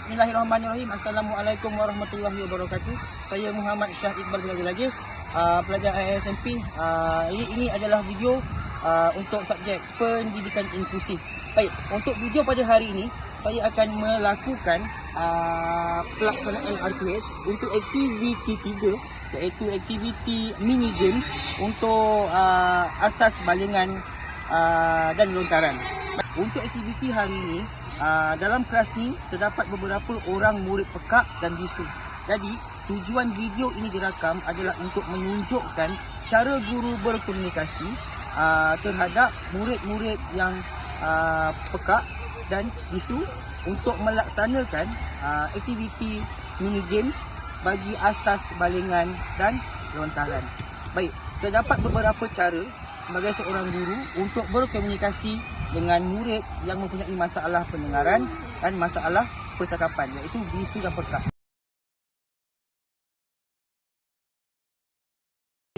Bismillahirrahmanirrahim. Assalamualaikum warahmatullahi wabarakatuh. Saya Muhammad Syah Iqbal bin Abdul Aziz, uh, pelajar ISMP. Uh, ini, ini adalah video uh, untuk subjek pendidikan inklusif. Baik, untuk video pada hari ini, saya akan melakukan pelaksanaan RPH untuk aktiviti tiga iaitu aktiviti mini games untuk asas balingan dan lontaran. Untuk aktiviti hari ini, uh, dalam kelas ni terdapat beberapa orang murid pekak dan bisu. Jadi, tujuan video ini dirakam adalah untuk menunjukkan cara guru berkomunikasi uh, terhadap murid-murid yang uh, pekak dan bisu untuk melaksanakan uh, aktiviti mini games bagi asas balingan dan lontaran. Baik, terdapat beberapa cara sebagai seorang guru untuk berkomunikasi dengan murid yang mempunyai masalah pendengaran dan masalah percakapan iaitu bisu dan pekak.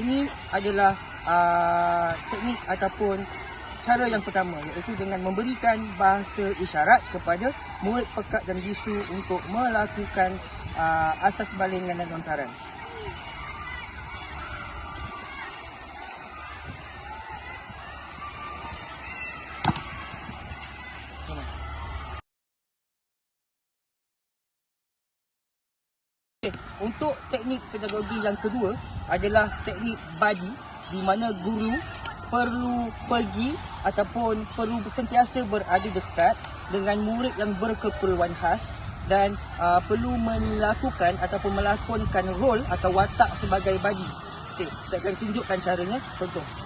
Ini adalah uh, teknik ataupun cara yang pertama iaitu dengan memberikan bahasa isyarat kepada murid pekak dan bisu untuk melakukan uh, asas balingan dan lontaran. Untuk teknik pedagogi yang kedua adalah teknik badi di mana guru perlu pergi ataupun perlu sentiasa berada dekat dengan murid yang berkeperluan khas dan uh, perlu melakukan ataupun melakonkan rol atau watak sebagai badi. Okey, saya akan tunjukkan caranya. Contoh.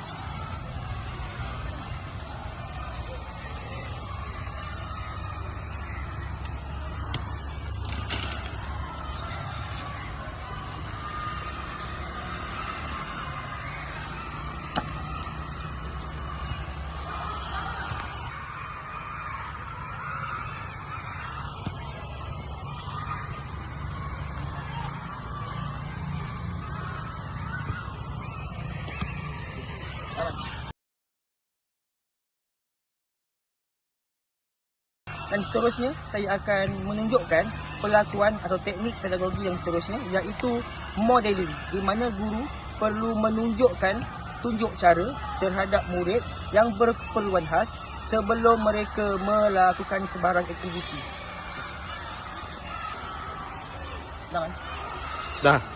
Dan seterusnya saya akan menunjukkan pelakuan atau teknik pedagogi yang seterusnya iaitu modeling di mana guru perlu menunjukkan tunjuk cara terhadap murid yang berkeperluan khas sebelum mereka melakukan sebarang aktiviti. Dah? Dah.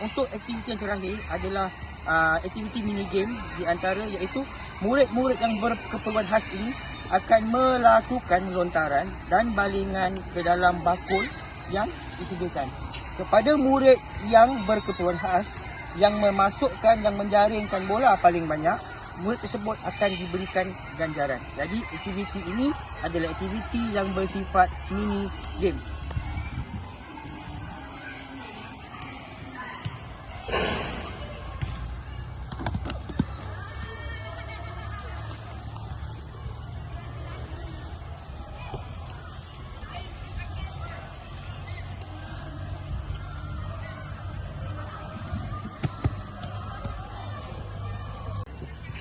Untuk aktiviti yang terakhir adalah uh, aktiviti mini game di antara iaitu murid-murid yang berkeperluan khas ini akan melakukan lontaran dan balingan ke dalam bakul yang disediakan. Kepada murid yang berkeperluan khas yang memasukkan yang menjaringkan bola paling banyak, murid tersebut akan diberikan ganjaran. Jadi aktiviti ini adalah aktiviti yang bersifat mini game.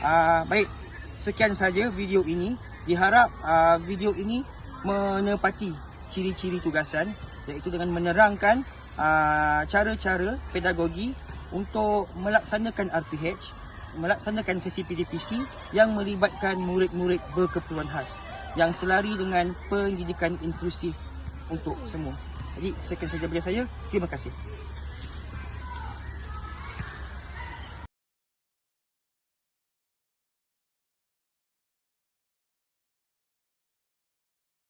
Uh, baik, sekian saja video ini. Diharap uh, video ini menepati ciri-ciri tugasan iaitu dengan menerangkan uh, cara-cara pedagogi untuk melaksanakan RPH, melaksanakan sesi PDPC yang melibatkan murid-murid berkeperluan khas yang selari dengan pendidikan inklusif untuk semua. Jadi sekian saja dari saya. Terima kasih.